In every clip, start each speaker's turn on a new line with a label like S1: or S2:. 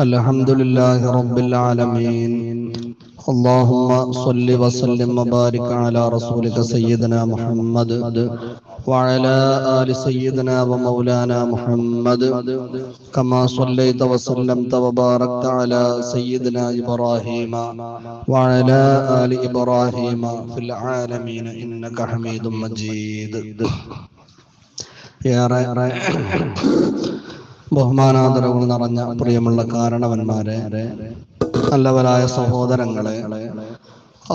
S1: الحمد لله رب العالمين اللهم صل وسلم وبارك على رسولك سيدنا محمد وعلى آل سيدنا ومولانا محمد كما صليت وسلمت وباركت على سيدنا إبراهيم وعلى آل إبراهيم في العالمين إنك حميد مجيد ഏറെ ബഹുമാനാദരവുകൾ നിറഞ്ഞ പ്രിയമുള്ള കാരണവന്മാരെ നല്ലവരായ സഹോദരങ്ങളെ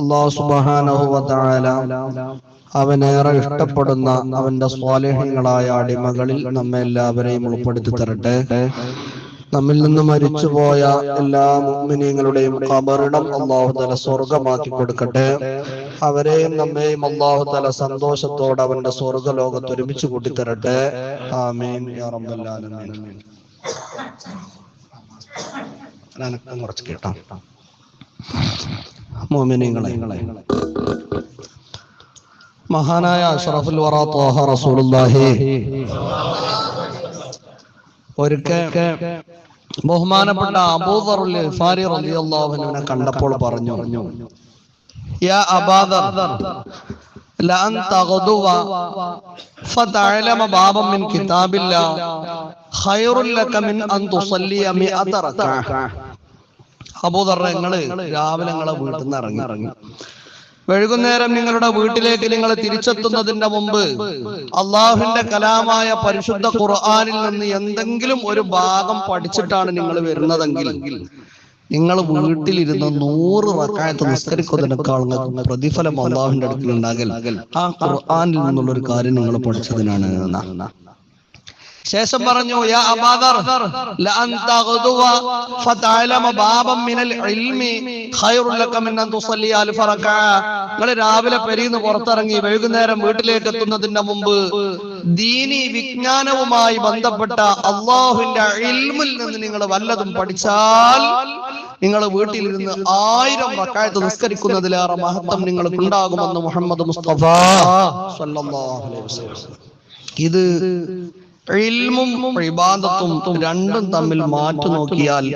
S1: അള്ളാഹു സുബാനഹുവല അവനേറെ ഇഷ്ടപ്പെടുന്ന അവന്റെ സ്വാലേഹങ്ങളായ അടിമകളിൽ നമ്മെ എല്ലാവരെയും ഉൾപ്പെടുത്തി തരട്ടെ. നമ്മിൽ നിന്ന് മരിച്ചുപോയ എല്ലാ മുഗ്മിനീങ്ങളുടെയും കബറിടം അള്ളാഹു തല സ്വർഗമാക്കി കൊടുക്കട്ടെ. അവരെയും നമ്മെയും അള്ളാഹു തല സന്തോഷത്തോടെ അവന്റെ സ്വർഗലോകത്ത് ഒരുമിച്ച് കൂട്ടിത്തരട്ടെ. ആമീൻ. കുറച്ച് കേട്ടോ. മഹാനായ അഷ്റഫുൽ വറ ബഹുമാനപ്പെട്ട അബൂദറുൽ ഫാരി റളിയല്ലാഹു അൻഹുവിനെ കണ്ടപ്പോൾ പറഞ്ഞു യാ അബാദർ ലഅൻ തഗ്ദുവ ഫതഅലമ ബാബൻ മിൻ കിതാബില്ലാ ഖൈറുൽ ലക മിൻ അൻ തുസല്ലിയ മിഅത റക്അ അബൂദർ നിങ്ങൾ രാവിലെ നിങ്ങളെ വീട്ടിൽ നിന്ന് ഇറങ്ങി. വൈകുന്നേരം നിങ്ങളുടെ വീട്ടിലേക്ക് നിങ്ങൾ തിരിച്ചെത്തുന്നതിന്റെ മുമ്പ് അള്ളാഹുവിന്റെ കലാമായ പരിശുദ്ധ ഖുർആാനിൽ നിന്ന് എന്തെങ്കിലും ഒരു ഭാഗം പഠിച്ചിട്ടാണ് നിങ്ങൾ വരുന്നതെങ്കിൽ നിങ്ങൾ വീട്ടിലിരുന്ന് നൂറ് റക്കായത്ത് നിസ്കരിക്കുന്നതിനേക്കാൾ പ്രതിഫലം അള്ളാഹുവിന്റെ അടുക്കൽ ഉണ്ടാകൽ ആ ഖുർആാനിൽ നിന്നുള്ള ഒരു കാര്യം നിങ്ങൾ പഠിച്ചതിനാണ്. എന്നാ ശേഷം പറഞ്ഞു യാ മിനൽ ഇൽമി ലക നിങ്ങൾ രാവിലെ പെരീന്ന് പുറത്തിറങ്ങി വൈകുന്നേരം വീട്ടിലേക്ക് എത്തുന്നതിന് മുമ്പ് ദീനി വിജ്ഞാനവുമായി ബന്ധപ്പെട്ട അള്ളാഹുവിന്റെ ഇൽമിൽ നിന്ന് നിങ്ങൾ വല്ലതും പഠിച്ചാൽ നിങ്ങൾ വീട്ടിലിരുന്ന് ആയിരം റക്കായത്ത് നിസ്കരിക്കുന്നതിലേറെ മഹത്വം നിങ്ങൾക്ക് ഉണ്ടാകുമെന്ന് മുഹമ്മദ് മുസ്തഫ സല്ലല്ലാഹു അലൈഹി വസല്ലം. ഇത് ഇൽമും ഇബാദത്തും രണ്ടും തമ്മിൽ മാറ്റി നോക്കിയാൽ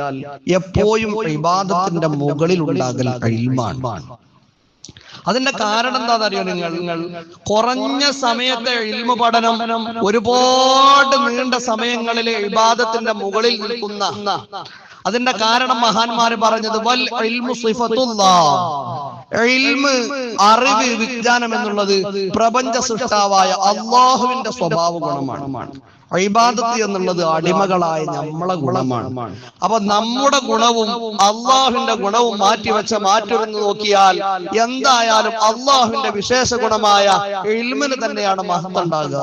S1: എപ്പോഴും ഇബാദത്തിന്റെ മുകളിൽ ഉണ്ടാകൽ ഇൽമാണ് അതിന്റെ കാരണം എന്താ നിങ്ങൾ? നിങ്ങൾ? കുറഞ്ഞ സമയത്തെ ഇൽമ പഠനം ഒരുപാട് നീണ്ട സമയങ്ങളിലെ ഇബാദത്തിന്റെ മുകളിൽ നിൽക്കുന്ന അതിന്റെ കാരണം മഹാന്മാര് പറഞ്ഞത് വൽ ഇൽമു സിഫത്തുല്ലാ. ഇൽമ് അറിവ് വിജ്ഞാനം എന്നുള്ളത് പ്രപഞ്ച സൃഷ്ടാവായ അള്ളാഹുവിന്റെ സ്വഭാവ ഗുണമാണ് ഇബാദത്ത് എന്നുള്ളത് അടിമകളായ നമ്മളെ ഗുണമാണ്. അപ്പൊ നമ്മുടെ ഗുണവും അള്ളാഹുവിന്റെ ഗുണവും മാറ്റിവെച്ച മാറ്റുമെന്ന് നോക്കിയാൽ എന്തായാലും അള്ളാഹുവിന്റെ വിശേഷ ഗുണമായ ഇൽമിന് തന്നെയാണ് മഹത്തുണ്ടാകുക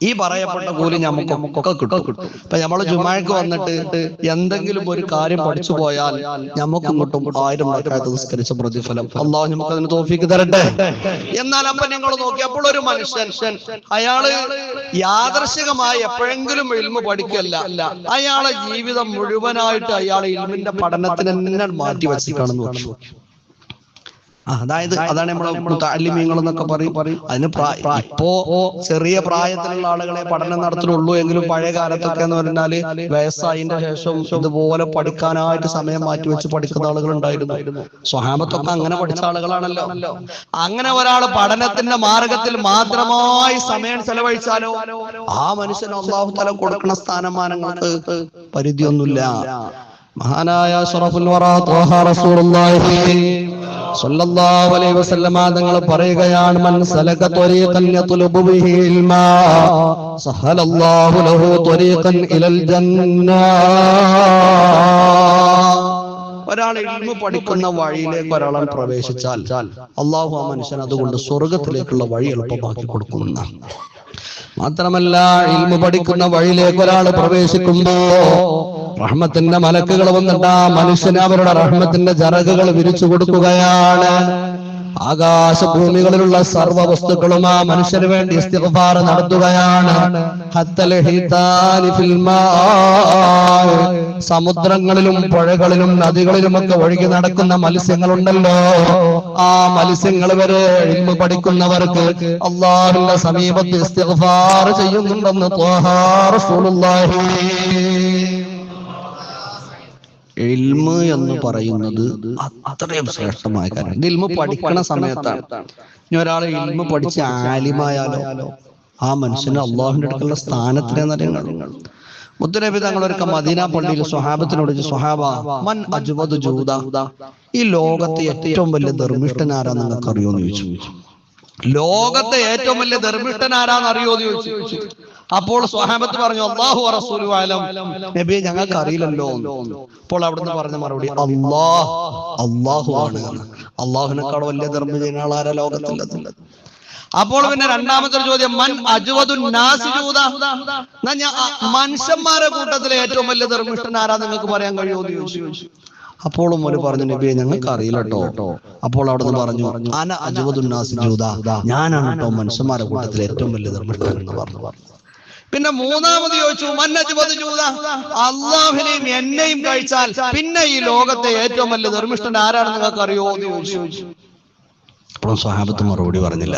S1: ഈ പറയപ്പെട്ട കൂലി നമുക്കൊക്കെ കിട്ടും. ഇപ്പൊ നമ്മൾ ജുമാക്ക് വന്നിട്ട് എന്തെങ്കിലും ഒരു കാര്യം പഠിച്ചു പോയാൽ നമുക്ക് കിട്ടും ആയിരം റക്കാത്ത് നിസ്കരിച്ച പ്രതിഫലം. അള്ളാഹു നമുക്ക് അതിന് തോഫിക്ക് തരട്ടെ? എന്നാൽ അപ്പൊ നിങ്ങൾ നോക്കിയപ്പോൾ ഒരു മനുഷ്യൻ അയാൾ യാദർശികമായി എപ്പോഴെങ്കിലും ഇൽമ പഠിക്കല്ല അയാളെ ജീവിതം മുഴുവനായിട്ട് അയാൾ ഇൽമിന്റെ പഠനത്തിന് തന്നെ മാറ്റി വെച്ചിട്ടാണെന്ന് വെച്ചു. ആ, അതായത് അതാണ് നമ്മളെ താലിമ്യങ്ങൾ എന്നൊക്കെ പറയും. അതിന് ഇപ്പോ ചെറിയ പ്രായത്തിലുള്ള ആളുകളെ പഠനം നടത്തുള്ളൂ എങ്കിലും പഴയ കാലത്തൊക്കെ എന്ന് പറഞ്ഞാൽ വയസ്സായതിന്റെ ശേഷം ഇതുപോലെ പഠിക്കാനായിട്ട് സമയം മാറ്റി വെച്ച് പഠിക്കുന്ന ആളുകൾ ഉണ്ടായിരുന്നു സ്വഹാമത്തൊക്കെ അങ്ങനെ പഠിച്ച ആളുകളാണല്ലോ. അങ്ങനെ ഒരാൾ പഠനത്തിന്റെ മാർഗത്തിൽ മാത്രമായി സമയം ചെലവഴിച്ചാലോ? ആ മനുഷ്യൻ അള്ളാഹു തല കൊടുക്കുന്ന സ്ഥാനമാനങ്ങൾക്ക് പരിധിയൊന്നുമില്ല. മഹാനായ റസൂലുള്ളാഹി സ്വല്ലല്ലാഹു അലൈഹി വസല്ലമ തങ്ങൾ പറയുകയാണ് മൻ സലക ബിഹി ഇൽമാ സഹലല്ലാഹു ലഹു ഇലൽ ഒരാൾ ഇൽമു പഠിക്കുന്ന വഴിയിലേക്ക് ഒരാൾ പ്രവേശിച്ചാൽ അള്ളാഹു ആ മനുഷ്യൻ അതുകൊണ്ട് സ്വർഗത്തിലേക്കുള്ള വഴി എളുപ്പമാക്കി കൊടുക്കുന്ന. മാത്രമല്ല ഇൽമു പഠിക്കുന്ന വഴിയിലേക്ക് ഒരാൾ പ്രവേശിക്കുമ്പോ റഹ്മത്തിന്റെ മലക്കുകൾ വന്നിട്ട് മനുഷ്യനെ മനുഷ്യന് അവരുടെ റഹ്മത്തിന്റെ ജറകുകൾ വിരിച്ചു കൊടുക്കുകയാണ്. ആകാശഭൂമികളിലുള്ള സർവ വസ്തുക്കളും ആ മനുഷ്യന് വേണ്ടി ഇസ്തിഗ്ഫാർ നടത്തുകയാണ്. സമുദ്രങ്ങളിലും പുഴകളിലും നദികളിലും ഒക്കെ ഒഴുകി നടക്കുന്ന മത്സ്യങ്ങളുണ്ടല്ലോ. ആ മത്സ്യങ്ങൾ വരെ ഇൽമ പഠിക്കുന്നവർക്ക് അള്ളാഹുവിന്റെ സമീപത്ത് ഇസ്തിഗ്ഫാർ ചെയ്യുന്നുണ്ടെന്ന് ത്വാഹാ ഇൽമ് എന്ന് പറയുന്നത് അത്രയും ശ്രേഷ്ഠമായ കാര്യം. ഇത് ഇൽമ പഠിക്കണ സമയത്താണ് ഇനി ഒരാൾ ഇൽമ പഠിച്ച് ആലിമായാലോ ആ മനുഷ്യന് അള്ളാഹുവിന്റെ അടുത്തുള്ള സ്ഥാനത്തിനെന്നറിയങ്ങൾ മുത്തനബി തങ്ങൾ ഒരു മദീന പള്ളിയിൽ സ്വഹാബത്തിനോട് സ്വഹാബ മൻ ഈ ലോകത്തെ ഏറ്റവും വലിയ ധർമ്മിഷ്ഠൻ ആരാ നിങ്ങൾക്ക് അറിയോന്ന് ചോദിച്ചു. ലോകത്തെ ഏറ്റവും വലിയ ധർമ്മിഷ്ഠൻ ആരാന്ന് അറിയോ എന്ന് ചോദിച്ചു. അപ്പോൾ സ്വഹാബത്ത് പറഞ്ഞു അള്ളാഹു റസൂലു ആലം നബി ഞങ്ങൾക്ക് അറിയില്ലല്ലോ. അപ്പോൾ അവിടുന്ന് പറഞ്ഞ മറുപടി അള്ളാഹ് അള്ളാഹു ആണ്. അള്ളാഹുവിനെക്കാൾ വലിയ ധർമ്മം ചെയ്യുന്ന അപ്പോൾ പിന്നെ രണ്ടാമത്തെ ചോദ്യം മൻ കൂട്ടത്തിലെ ഏറ്റവും വലിയ ധർമ്മിഷ്ഠൻ ആരാ നിങ്ങൾക്ക് പറയാൻ കഴിയുമോ എന്ന് ചോദിച്ചു. അപ്പോഴും ഒരു പറഞ്ഞു നബിയെ ഞങ്ങൾക്ക് അറിയില്ല കേട്ടോ അപ്പോൾ അവിടുന്ന് പറഞ്ഞു അന ഞാനാണ് കേട്ടോ മനുഷ്യന്മാരെ കൂട്ടത്തിലെ ഏറ്റവും വലിയ ധർമ്മിഷ്ഠൻ എന്ന് പറഞ്ഞു പറഞ്ഞു. പിന്നെ മൂന്നാമത് ചോദിച്ചു മന്നജുവത് ജൂത അള്ളാഹുവിനെയും എന്നെയും കഴിച്ചാൽ പിന്നെ ഈ ലോകത്തെ ഏറ്റവും വലിയ ധർമ്മിഷ്ഠൻ ആരാണെന്ന് നിങ്ങൾക്ക് അറിയോ എന്ന് ചോദിച്ചു. അപ്പോൾ സ്വഹാബത്ത് മറുപടി പറഞ്ഞില്ല.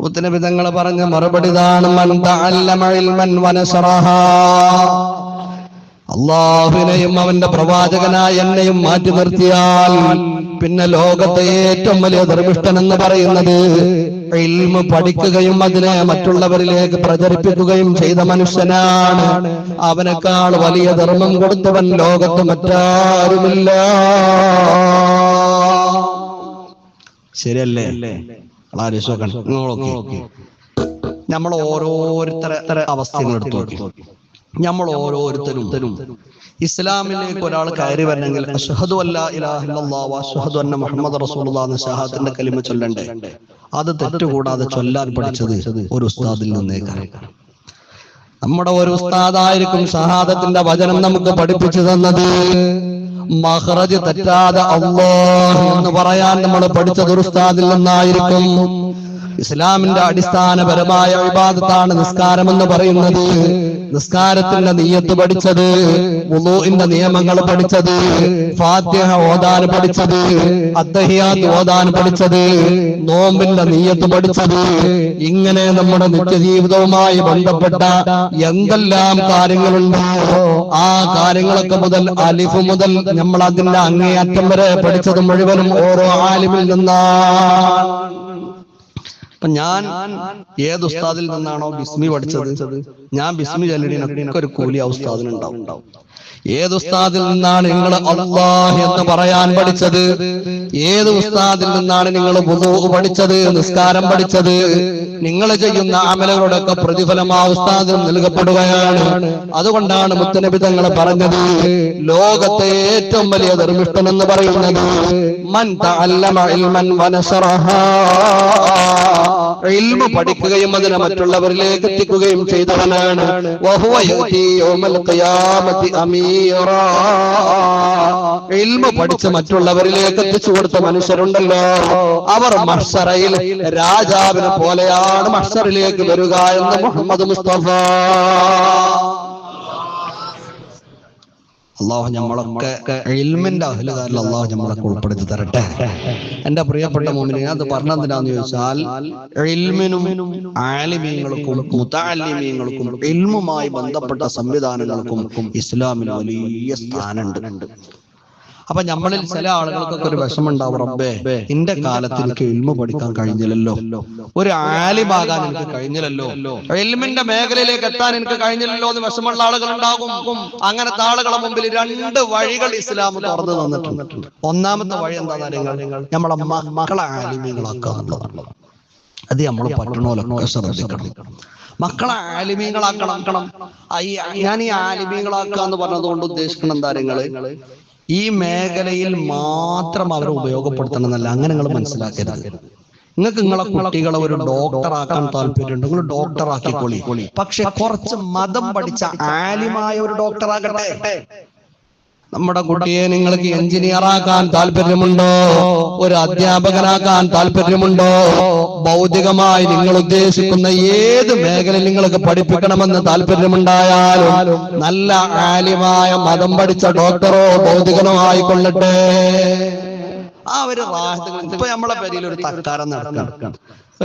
S1: മുത്തനബി തങ്ങൾ പറഞ്ഞ മറുപടി ഇതാണ് മൻ തഅല്ലമ ഇൽമൻ വനശറഹാ അള്ളാഹുവിനെയും അവന്റെ പ്രവാചകനായ എന്നെയും മാറ്റി നിർത്തിയാൽ പിന്നെ ലോകത്തെ ഏറ്റവും വലിയ ധർമ്മിഷ്ഠൻ എന്ന് പറയുന്നത് ഇൽമ പഠിക്കുകയും അതിനെ മറ്റുള്ളവരിലേക്ക് പ്രചരിപ്പിക്കുകയും ചെയ്ത മനുഷ്യനാണ്. അവനേക്കാൾ വലിയ ധർമ്മം കൊടുത്തവൻ ലോകത്ത് മറ്റാരുമില്ല. ശരിയല്ലേ? നമ്മൾ ഓരോരുത്തരെ അവസ്ഥ എടുത്തു നോക്കി നമ്മൾ ഓരോരുത്തരും ഇസ്ലാമിലേക്ക് ഒരാൾ കയറി വരണമെങ്കിൽ അഷ്ഹദു അല്ലാ ഇലാഹ ഇല്ലല്ലാഹ് വ അഷ്ഹദു അന്ന മുഹമ്മദ് റസൂലുള്ളാഹ് എന്ന ഷഹാദത്തിന്റെ കലിമ ചൊല്ലണ്ടേ? അത് തെറ്റുകൂടാതെ ചൊല്ലാൻ പഠിച്ചത് ഒരു ഉസ്താദിൽ നിന്നേക്കാണ് നമ്മുടെ ഒരു ഉസ്താദായിരിക്കും ഷഹാദത്തിന്റെ വചനം നമുക്ക് പഠിപ്പിച്ചു തന്നത് മഹ്റജ് തെറ്റാതെ അള്ളാഹ് എന്ന് പറയാൻ നമ്മൾ പഠിച്ചത് ഒരു ഉസ്താദിൽ നിന്നായിരിക്കും. ഇസ്ലാമിന്റെ അടിസ്ഥാനപരമായ വിവാദത്താണ് നിസ്കാരം എന്ന് പറയുന്നത്. നിസ്കാരത്തിന്റെ നീയത്ത് പഠിച്ചത് വുളൂഇന്റെ നിയമങ്ങൾ പഠിച്ചത് ഫാത്തിഹ ഓതാൻ പഠിച്ചത് അദ്ദഹിയാത്ത് ഓതാൻ പഠിച്ചത് നോമ്പിന്റെ നീയത്ത് പഠിച്ചത്. ഇങ്ങനെ നമ്മുടെ നിത്യജീവിതവുമായി ബന്ധപ്പെട്ട എന്തെല്ലാം കാര്യങ്ങളുണ്ടോ ആ കാര്യങ്ങളൊക്കെ മുതൽ അലിഫ് മുതൽ നമ്മൾ അതിന്റെ അങ്ങേയറ്റം വരെ പഠിച്ചത് മുഴുവനും ഓരോ ആലിമിൽ നിന്നാണ്. അപ്പൊ ഞാൻ ഏത് ഉസ്താദിൽ നിന്നാണോ ബിസ്മി പഠിച്ചത്? ഞാൻ ബിസ്മി ചെല്ലടിനൊക്കെ ഒരു കൂലി ആ ഉസ്താദിനുണ്ടാവും ഏത് ഉസ്താദിൽ നിന്നാണ് നിങ്ങൾ അള്ളാഹ് എന്ന് പറയാൻ പഠിച്ചത്? ഏത് ഉസ്താദിൽ നിന്നാണ് നിങ്ങൾ പഠിച്ചത് നിസ്കാരം പഠിച്ചത്? നിങ്ങൾ ചെയ്യുന്ന അമലുകളുടെയൊക്കെ പ്രതിഫലം ആ ഉസ്താദിന് നൽകപ്പെടുകയാണ്. അതുകൊണ്ടാണ് മുത്തനബി തങ്ങൾ പറഞ്ഞത് ലോകത്തെ ഏറ്റവും വലിയ ധർമ്മിഷ്ടൻ എന്ന് പറയുന്നത് മൻ തഅല്ലമ ഇൽമ പഠിക്കുകയും അതിനെ മറ്റുള്ളവരിലേക്ക് എത്തിക്കുകയും ചെയ്തവനാണ്. ഇൽമ പഠിച്ച് മറ്റുള്ളവരിലേക്ക് എത്തിച്ചു കൊടുത്ത മനുഷ്യരുണ്ടല്ലോ. അവർ മഷറയിൽ രാജാവിനെ പോലെയാണ് മഷറിലേക്ക് വരിക എന്ന് മുഹമ്മദ് മുസ്തഫ. അള്ളാഹു നമ്മളൊക്കെ ഇൽമിന്റെ അഹ്ലുകാരിൽ അള്ളാഹു നമ്മളൊക്കെ ഉൾപ്പെടുത്തി തരട്ടെ. എന്റെ പ്രിയപ്പെട്ട മോമിനെ അത് പറഞ്ഞെന്തിനാന്ന് ചോദിച്ചാൽ ഇൽമിനും ആലിമീങ്ങൾക്കും മുത്താലിമീങ്ങൾക്കും ഇൽമുമായി ബന്ധപ്പെട്ട സംവിധാനങ്ങൾക്കും ഇസ്ലാമിന് വലിയ സ്ഥാനമുണ്ട്. അപ്പൊ നമ്മളിൽ ചില ആളുകൾക്കൊക്കെ ഒരു വിഷമുണ്ടാവും റബ്ബേ എന്റെ കാലത്ത് എനിക്ക് ഇൽമ പഠിക്കാൻ കഴിഞ്ഞില്ലല്ലോ. ഒരു ആലിമാകാൻ എനിക്ക് കഴിഞ്ഞില്ലല്ലോ. എൽമിന്റെ മേഖലയിലേക്ക് എത്താൻ എനിക്ക് കഴിഞ്ഞില്ലല്ലോ എന്ന് വിഷമുള്ള ആളുകൾ ഉണ്ടാകും അങ്ങനത്തെ ആളുകളെ മുമ്പിൽ രണ്ട് വഴികൾ ഇസ്ലാം തുറന്നു തന്നിട്ടുണ്ട്. ഒന്നാമത്തെ വഴി എന്താണെന്ന് നമ്മളെ മക്കളെ എന്നുള്ളതാണ് അത് നമ്മൾ പറ്റണോലൊക്കെ ശ്രദ്ധിക്കണം. മക്കളെ ആലിമീങ്ങളാക്കണം. ഞാൻ ഈ ആലിമീങ്ങളാക്കുക എന്ന് പറഞ്ഞതുകൊണ്ട് ഉദ്ദേശിക്കുന്ന എന്താ ഈ മേഖലയിൽ മാത്രം അവർ ഉപയോഗപ്പെടുത്തണം എന്നല്ല അങ്ങനെ നിങ്ങൾ മനസ്സിലാക്കരുത്. നിങ്ങൾക്ക് നിങ്ങളെ കുട്ടികളെ ഒരു ഡോക്ടറാക്കാൻ താല്പര്യമുണ്ട്. നിങ്ങൾ ഡോക്ടർ ആക്കിക്കോളി പക്ഷെ കുറച്ച് മതം പഠിച്ച ആലിമായ ഒരു ഡോക്ടറാകട്ടെ. നമ്മുടെ കുട്ടിയെ നിങ്ങൾക്ക് എഞ്ചിനീയർ ആക്കാൻ താല്പര്യമുണ്ടോ? ഒരു അധ്യാപകനാക്കാൻ താല്പര്യമുണ്ടോ? ഭൗതികമായി നിങ്ങൾ ഉദ്ദേശിക്കുന്ന ഏത് മേഖല നിങ്ങൾക്ക് പഠിപ്പിക്കണമെന്ന് താല്പര്യമുണ്ടായാലും നല്ല ആലിമായ മതം പഠിച്ച ഡോക്ടറോ ഭൗതികനോ ആയിക്കൊള്ളട്ടെ. ആ ഒരു റാഹത്തുകൾ ഇപ്പൊ നമ്മളെ പേരിൽ ഒരു തക്കാരം നടക്കണം.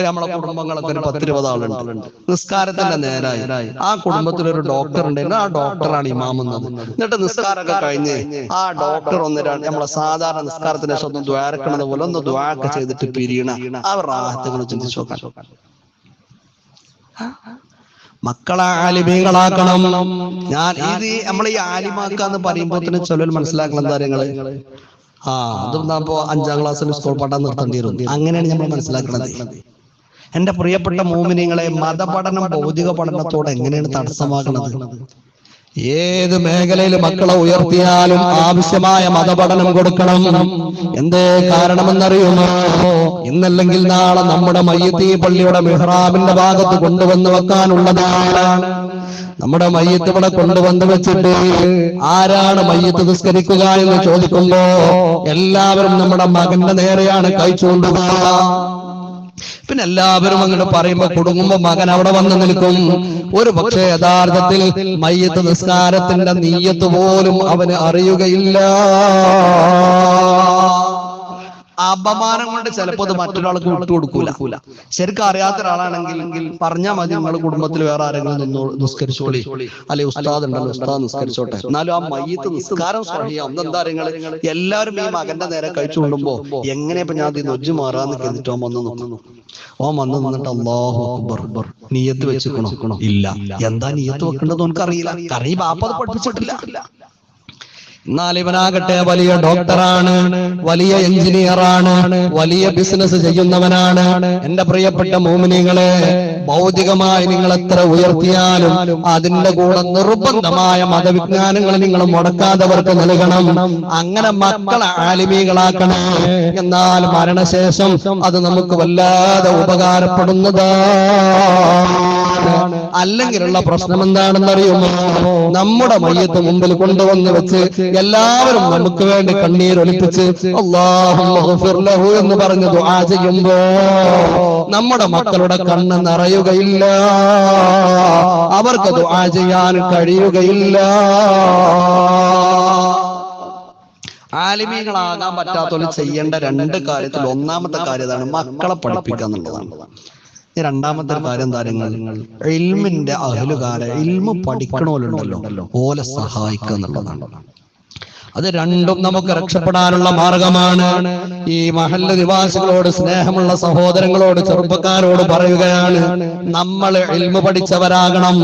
S1: നമ്മളെ കുടുംബങ്ങളൊക്കെ ഒരു പത്തിരുപത് ആളുണ്ട്. നിസ്കാരത്തിന്റെ നേരായി. ആ കുടുംബത്തിൽ ഒരു ഡോക്ടർ ഉണ്ടെങ്കിൽ ആ ഡോക്ടറാണ് ഇമാമെന്നത് എന്നിട്ട് നിസ്കാരമൊക്കെ കഴിഞ്ഞ് ആ ഡോക്ടർ ഒന്ന് നമ്മളെ സാധാരണ നിസ്കാരത്തിന് ശേഷം ഒന്ന് ദ്വാരക്കണത് പോലെ ഒന്ന് ദ്വാരക്ക ചെയ്തിട്ട് പിരിയണ ആ റാഹത്തുകൾ ചിന്തിച്ചു നോക്കാൻ മക്കളെ ആലിമീകളാക്കണം ഞാൻ ഇത് നമ്മൾ ഈ ആലിമാക്കാന്ന് പറയുമ്പോ തന്നെ ചിലർ മനസ്സിലാക്കണം എന്താ ആ അഞ്ചാം ക്ലാസ്സിൽ സ്കൂൾ പാട്ടാൻ നിർത്തേണ്ടി വരും. അങ്ങനെയാണ് നമ്മൾ മനസ്സിലാക്കുന്നത് എന്റെ പ്രിയപ്പെട്ട മോമിനിങ്ങളെ മതപഠനം ഭൗതിക പഠനത്തോടെ എങ്ങനെയാണ് തടസ്സമാക്കുന്നത് ഏത് മേഖലയിൽ മക്കളെ ഉയർത്തിയാലും ആവശ്യമായ മതപഠനം കൊടുക്കണം. എന്തേ കാരണമെന്നറിയുമോ? ഇന്നല്ലെങ്കിൽ നാളെ നമ്മുടെ മയ്യത്തി പള്ളിയുടെ മെഹ്റാബിന്റെ ഭാഗത്ത് കൊണ്ടുവന്ന് വെക്കാനുള്ളതാണ്. നമ്മുടെ മയ്യത്ത് ഇവിടെ കൊണ്ടുവന്ന് വെച്ചിട്ട് ആരാണ് മയ്യത്ത് നിസ്കരിക്കുക എന്ന് ചോദിക്കുമ്പോ എല്ലാവരും നമ്മുടെ മകന്റെ നേരെയാണ് കൈ പിന്നെ എല്ലാവരും അങ്ങോട്ട് പറയുമ്പോ കുടുങ്ങുമ്പോ മകൻ അവിടെ വന്ന് നിൽക്കും. ഒരു പക്ഷേ യഥാർത്ഥത്തിൽ മയ്യത്ത് നിസ്കാരത്തിന്റെ നീയത്ത് പോലും അവന് അറിയുകയില്ല. അപമാനം കൊണ്ട് ചിലപ്പോ അത് മറ്റൊരാൾക്ക് വിട്ടുകൊടുക്കൂല. ശരിക്കും അറിയാത്ത ഒരാളാണെങ്കിൽ പറഞ്ഞാൽ മതി നിങ്ങളുടെ കുടുംബത്തിൽ വേറെ ആരെങ്കിലും നിന്നോ നിസ്കരിച്ചോളി. അല്ലെ ഉസ്താദ് ഉണ്ടല്ലോ ഉസ്താദ് നിസ്കരിച്ചോട്ടെ. എന്നാലും ആ മയ്യത്ത് നിസ്കാരം സ്വഹിയാം എന്താ നിങ്ങൾ എല്ലാവരും ഈ മകന്റെ നേരെ കഴിച്ചു കൊണ്ടുമ്പോ എങ്ങനെ ഇപ്പൊ ഞാൻ നൊജ്ജു മാറാന്ന് കരുതിട്ട് ഓൻ വന്ന് നോക്കുന്നു? ഓൻ വന്ന് നിന്നിട്ട് അള്ളാഹു അക്ബർ നീയത്ത് വെച്ചിക്കണോ ഇല്ല. എന്താ നീയത്ത് വെക്കേണ്ടത് നമുക്ക് അറിയില്ല കാരണം ഈ ബാപ്പ അത് പഠിപ്പിച്ചിട്ടില്ല. എന്നാൽ ഇവനാകട്ടെ വലിയ ഡോക്ടറാണ് വലിയ എഞ്ചിനീയറാണ് വലിയ ബിസിനസ് ചെയ്യുന്നവനാണ്. എന്റെ പ്രിയപ്പെട്ട മോമിനികളെ ഭൗതികമായി നിങ്ങൾ എത്ര ഉയർത്തിയാലും അതിന്റെ കൂടെ നിർബന്ധമായ മതവിജ്ഞാനങ്ങൾ നിങ്ങൾ മുടക്കാതവർക്ക് നൽകണം. അങ്ങനെ മക്കളെ ആലിമീകളാക്കണം. എന്നാൽ മരണശേഷം അത് നമുക്ക് വല്ലാതെ ഉപകാരപ്പെടുന്നതാണ് അല്ലെങ്കിലുള്ള പ്രശ്നം എന്താണെന്ന് അറിയുമോ നമ്മുടെ മയ്യത്ത് മുമ്പിൽ കൊണ്ടുവന്ന് വെച്ച് എല്ലാവരും നമുക്ക് വേണ്ടി കണ്ണീരൊലിപ്പിച്ച് അള്ളാഹു എന്ന് പറഞ്ഞ് ദുആ ചെയ്യുമ്പോ നമ്മുടെ മക്കളുടെ കണ്ണ് നിറയുകയില്ല. അവർക്ക് ദുആ ചെയ്യാൻ കഴിയുകയില്ല. ആലിമീകളാകാൻ പറ്റാത്തവർ ചെയ്യേണ്ട രണ്ട് കാര്യത്തിൽ ഒന്നാമത്തെ കാര്യം ഇതാണ്. മക്കളെ പഠിപ്പിക്കുക എന്നുള്ളതാണ്. രണ്ടാമത്തെ കാര്യം താരങ്ങൾ ഇൽമിന്റെ അഹലുകാരെ ഇൽമ പഠിക്കണമല്ലോ ഓലെ സഹായിക്കുക എന്നുള്ളതാണ്. അത് രണ്ടും നമുക്ക് രക്ഷപ്പെടാനുള്ള മാർഗമാണ്. ഈ മഹല്ല നിവാസികളോട് സ്നേഹമുള്ള സഹോദരങ്ങളോട് ചെറുപ്പക്കാരോട് പറയുകയാണ് നമ്മൾ എൽമ പഠിച്ചവരാകണം.